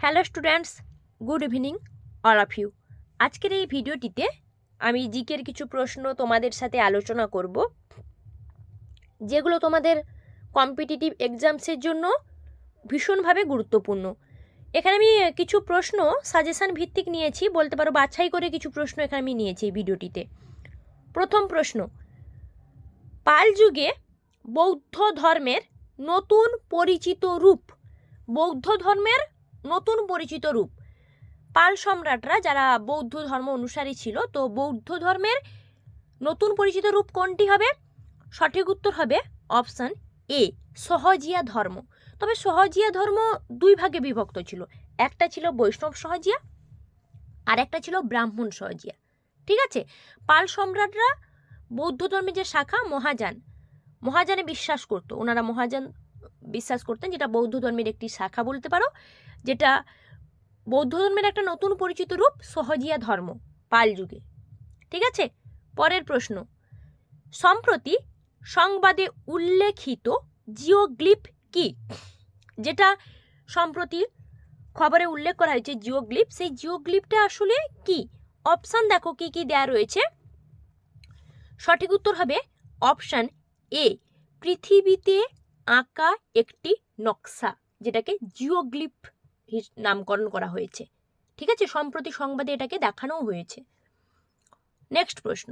Hello students good evening all of you আজকের এই ভিডিওটিতে আমি জিকের কিছু প্রশ্ন তোমাদের সাথে আলোচনা করব, যেগুলো তোমাদের কম্পিটিটিভ এক্সামসের জন্য ভীষণভাবে গুরুত্বপূর্ণ। এখানে আমি কিছু প্রশ্ন সাজেশান ভিত্তিক নিয়েছি, বলতে পারো বাছাই করে কিছু প্রশ্ন এখানে আমি নিয়েছি এই ভিডিওটিতে। প্রথম প্রশ্ন, পাল যুগে বৌদ্ধ ধর্মের নতুন পরিচিত রূপ বৌদ্ধ ধর্মের নতুন পরিচিত রূপ। পাল সম্রাটরা যারা বৌদ্ধ ধর্ম অনুসারী ছিল, তো বৌদ্ধ ধর্মের নতুন পরিচিত রূপ কোনটি হবে? সঠিক উত্তর হবে অপশান এ, সহজিয়া ধর্ম। তবে সহজিয়া ধর্ম দুই ভাগে বিভক্ত ছিল। একটা ছিল বৈষ্ণব সহজিয়া আর একটা ছিল ব্রাহ্মণ সহজিয়া। ঠিক আছে? পাল সম্রাটরা বৌদ্ধ ধর্মের যে শাখা, মহাযান। মহাযানে বিশ্বাস করতো। ওনারা মহাযান বিশ্বাস করতেন, যেটা বৌদ্ধ ধর্মের একটি শাখা বলতে পারো, যেটা বৌদ্ধ ধর্মের একটা নতুন পরিচিত রূপ সহজিয়া ধর্ম, পাল যুগে। ঠিক আছে? পরের প্রশ্ন। সম্প্রতি সংবাদে উল্লেখিত জিওগ্লিপ কি? যেটা সম্প্রতি খবরে উল্লেখ করা হয়েছে জিওগ্লিপ সেই জিওগ্লিপটা আসলে কি? অপশান দেখো কি কি দেয়া রয়েছে। সঠিক উত্তর হবে অপশান এ, পৃথিবীতে আঁকা একটি নকশা, যেটাকে জিওগ্লিপ নামকরণ করা হয়েছে। ঠিক আছে? সম্প্রতি সংবাদে এটাকে দেখানোও হয়েছে। নেক্সট প্রশ্ন।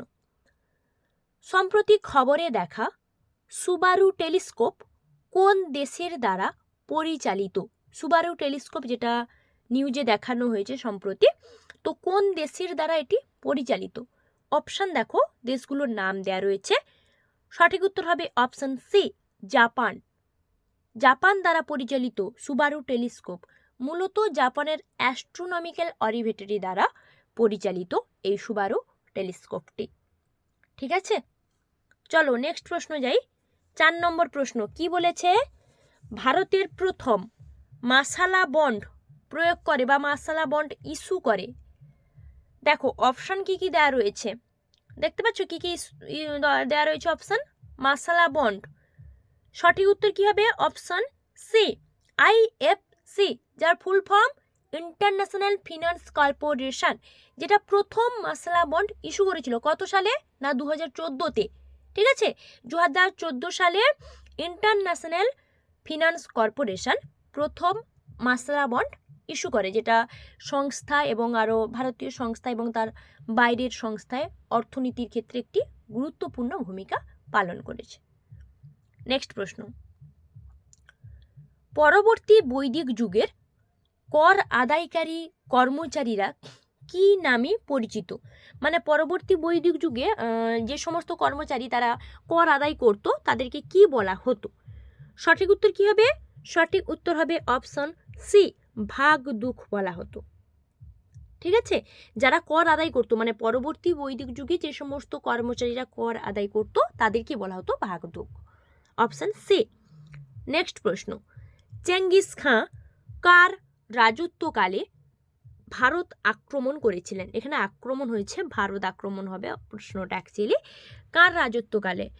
সম্প্রতি খবরে দেখা সুবারু টেলিস্কোপ কোন দেশের দ্বারা পরিচালিত? সুবারু টেলিস্কোপ যেটা নিউজে দেখানো হয়েছে সম্প্রতি, তো কোন দেশের দ্বারা এটি পরিচালিত? অপশান দেখো, দেশগুলোর নাম দেয়া রয়েছে। সঠিক উত্তর হবে অপশান সি, জাপান। জাপান দ্বারা পরিচালিত সুবারু টেলিস্কোপ মূলত জাপানের অ্যাস্ট্রোনমিক্যাল অরিভেটরি দ্বারা পরিচালিত এই সুবারু টেলিস্কোপটি। ঠিক আছে? চলো নেক্সট প্রশ্ন যাই। চার নম্বর প্রশ্ন, কি বলেছে? ভারতের প্রথম মাসালা বন্ড প্রয়োগ করে বা মাসালা বন্ড ইস্যু করে। দেখো অপশান কি কি দেওয়া রয়েছে? দেখতে পাচ্ছ কি কি দেওয়া রয়েছে অপশান মাসালা বন্ড সঠিক উত্তর কি হবে? Option C I F C যার full form international finance corporation যেটা প্রথম মাসালা বন্ড ইস্যু করেছিল। কত সালে? না দু হাজার চোদ্দোতে ঠিক আছে? দু হাজার চোদ্দ সালে ইন্টারন্যাশনাল ফিনান্স কর্পোরেশন প্রথম মাসালা বন্ড ইস্যু করে, যেটা সংস্থা এবং আরও ভারতীয় সংস্থা এবং তার বাইরের সংস্থায় অর্থনীতির ক্ষেত্রে একটি গুরুত্বপূর্ণ ভূমিকা পালন করেছে। নেক্সট প্রশ্ন. পরবর্তী বৈদিক যুগের কর আদায়কারী কর্মচারীরা কি নামে পরিচিত? মানে পরবর্তী বৈদিক যুগে যে সমস্ত কর্মচারী তারা কর আদায় করত, তাদেরকে কি বলা হতো? সঠিক উত্তর কি হবে? সঠিক উত্তর হবে অপশন সি, ভাগ দুঃখ বলা হতো। ঠিক আছে? যারা কর আদায় করতো মানে পরবর্তী বৈদিক যুগে যে সমস্ত কর্মচারীরা কর আদায় করত, তাদেরকে বলা হতো ভাগ দুঃখ। Option C. নেক্সট প্রশ্ন। চেঙ্গিস খাঁ কার রাজত্বকালে ভারত আক্রমণ করেছিলেন? এখানে আক্রমণ হয়েছে, ভারত আক্রমণ হবে, প্রশ্নটা অ্যাকচুয়ালি কার রাজত্বকালে?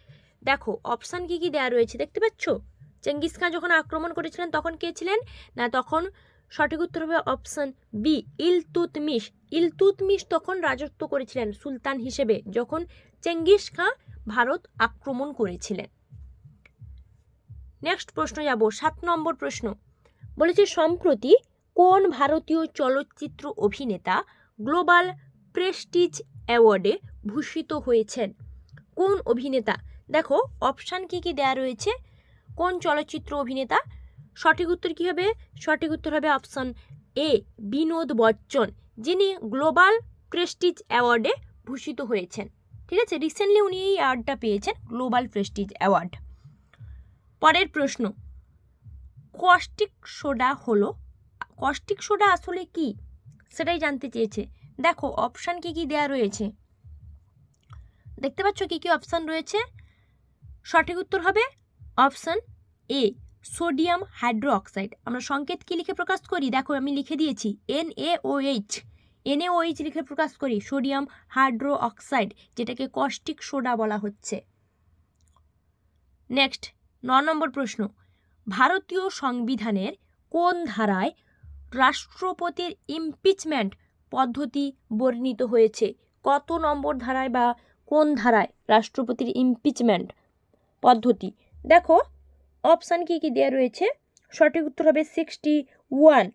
দেখো, অপশান কি কি দেওয়া রয়েছে দেখতে পাচ্ছ? চেঙ্গিস খান যখন আক্রমণ করেছিলেন, তখন কে ছিলেন? না, তখন সঠিক উত্তর হবে অপশান বি, ইলতুতমিশ। ইলতুতমিশ তখন রাজত্ব করেছিলেন সুলতান হিসেবে, যখন চেঙ্গিস খাঁ ভারত আক্রমণ করেছিলেন। নেক্সট প্রশ্ন যাব, সাত নম্বর প্রশ্ন। বলেছে, সম্প্রতি কোন ভারতীয় চলচ্চিত্র অভিনেতা গ্লোবাল প্রেস্টিজ অ্যাওয়ার্ডে ভূষিত হয়েছেন? কোন অভিনেতা? দেখো, অপশান কী কী দেয়া রয়েছে? কোন চলচ্চিত্র অভিনেতা? সঠিক উত্তর কী হবে? সঠিক উত্তর হবে অপশান এ, বিনোদ বচ্চন, যিনি গ্লোবাল প্রেস্টিজ অ্যাওয়ার্ডে ভূষিত হয়েছেন। ঠিক আছে, রিসেন্টলি উনি এই অ্যাওয়ার্ডটা পেয়েছেন, গ্লোবাল প্রেস্টিজ অ্যাওয়ার্ড। পরের প্রশ্ন কস্টিক সোডা হলো কস্টিক সোডা আসলে কি? সেটাই জানতে চেয়েছে। দেখো অপশান কি কি দেয়া রয়েছে? দেখতে পাচ্ছ কি কি অপশান রয়েছে? সঠিক উত্তর হবে option A sodium hydro oxide আমরা সংকেত কি লিখে প্রকাশ করি? দেখো, আমি লিখে দিয়েছি N A O H N O H লিখে প্রকাশ করি সোডিয়াম হাইড্রো অক্সাইড যেটাকে কস্টিক সোডা বলা হচ্ছে। নেক্সট ন নম্বর প্রশ্ন। ভারতীয় সংবিধানের কোন ধারায় রাষ্ট্রপতির ইমপিচমেন্ট পদ্ধতি বর্ণিত হয়েছে? কত নম্বর ধারায় বা কোন ধারায় রাষ্ট্রপতির ইমপিচমেন্ট পদ্ধতি? দেখো অপশান কি কি দেওয়া রয়েছে? সঠিক উত্তর হবে সিক্সটি ওয়ান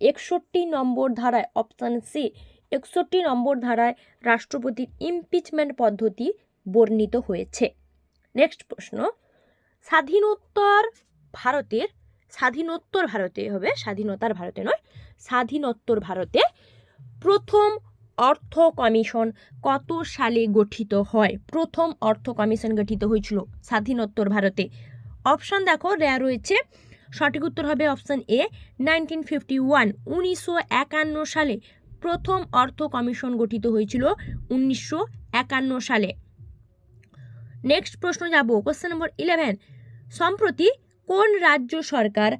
একষট্টি নম্বর ধারায় অপশান সি একষট্টি নম্বর ধারায় রাষ্ট্রপতির ইমপিচমেন্ট পদ্ধতি বর্ণিত হয়েছে। নেক্সট প্রশ্ন স্বাধীনোত্তর ভারতের, স্বাধীনোত্তর ভারতে হবে, স্বাধীনতার ভারতে নয়, স্বাধীনোত্তর ভারতে প্রথম অর্থ কমিশন কত সালে গঠিত হয়? প্রথম অর্থ কমিশন গঠিত হয়েছিল স্বাধীনোত্তর ভারতে। অপশান দেখো, দেয়া রয়েছে, সঠিক উত্তর হবে option A, nineteen fifty one, উনিশশো একান্ন সালে প্রথম অর্থ কমিশন গঠিত হয়েছিল উনিশশো একান্ন সালে। নেক্সট প্রশ্ন যাব কোশ্চেন নম্বর ইলেভেন সম্প্রতি কোন রাজ্য সরকার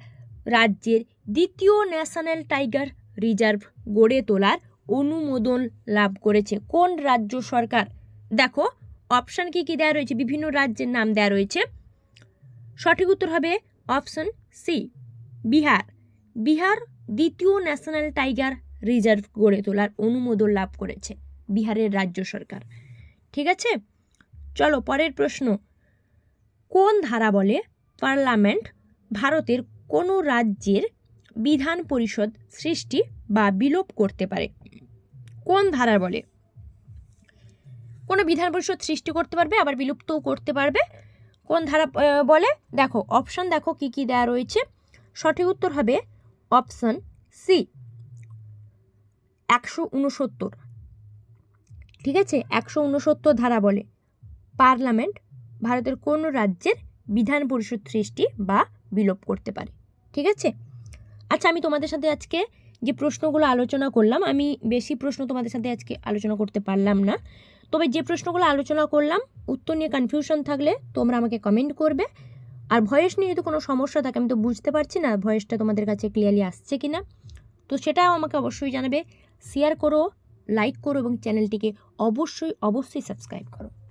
রাজ্যের দ্বিতীয় ন্যাশনাল টাইগার রিজার্ভ গড়ে তোলার অনুমোদন লাভ করেছে? কোন রাজ্য সরকার? দেখো অপশান কি কি দেওয়া রয়েছে? বিভিন্ন রাজ্যের নাম দেওয়া রয়েছে। সঠিক উত্তর হবে অপশন সি বিহার। বিহার দ্বিতীয় ন্যাশনাল টাইগার রিজার্ভ গড়ে তোলার অনুমোদন লাভ করেছে বিহারের রাজ্য সরকার। ঠিক আছে? চলো, পরের প্রশ্ন। কোন ধারা বলে? পার্লামেন্ট, ভারতের কোনো রাজ্যের বিধান পরিষদ সৃষ্টি বা বিলোপ করতে পারে? কোন ধারা বলে? কোনো বিধান পরিষদ সৃষ্টি করতে পারবে, আবার বিলুপ্তও করতে পারবে। কোন ধারা বলে? দেখো অপশন দেখো কি কি দেওয়া রয়েছে। সঠিক উত্তর হবে অপশন সি একশো উনসত্তর। ঠিক আছে? একশো উনসত্তর ধারা বলে। পার্লামেন্ট ভারতের কোনো রাজ্যের বিধান পরিষদ সৃষ্টি বা বিলোপ করতে পারে। ঠিক আছে? আচ্ছা আমি তোমাদের সাথে আজকে যে প্রশ্নগুলো আলোচনা করলাম, আমি বেশি প্রশ্ন তোমাদের সাথে আজকে আলোচনা করতে পারলাম না। তবে যে প্রশ্নগুলো আলোচনা করলাম, উত্তর নিয়ে কনফিউশন থাকলে তোমরা আমাকে কমেন্ট করবে। আর ভয়েস নিয়ে যদি কোনো সমস্যা থাকে, আমি তো বুঝতে পারছি না ভয়েসটা তোমাদের কাছে ক্লিয়ারলি আসছে কি না তো সেটাও আমাকে অবশ্যই জানাবে। শেয়ার করো লাইক করো এবং চ্যানেলটিকে অবশ্যই অবশ্যই সাবস্ক্রাইব করো।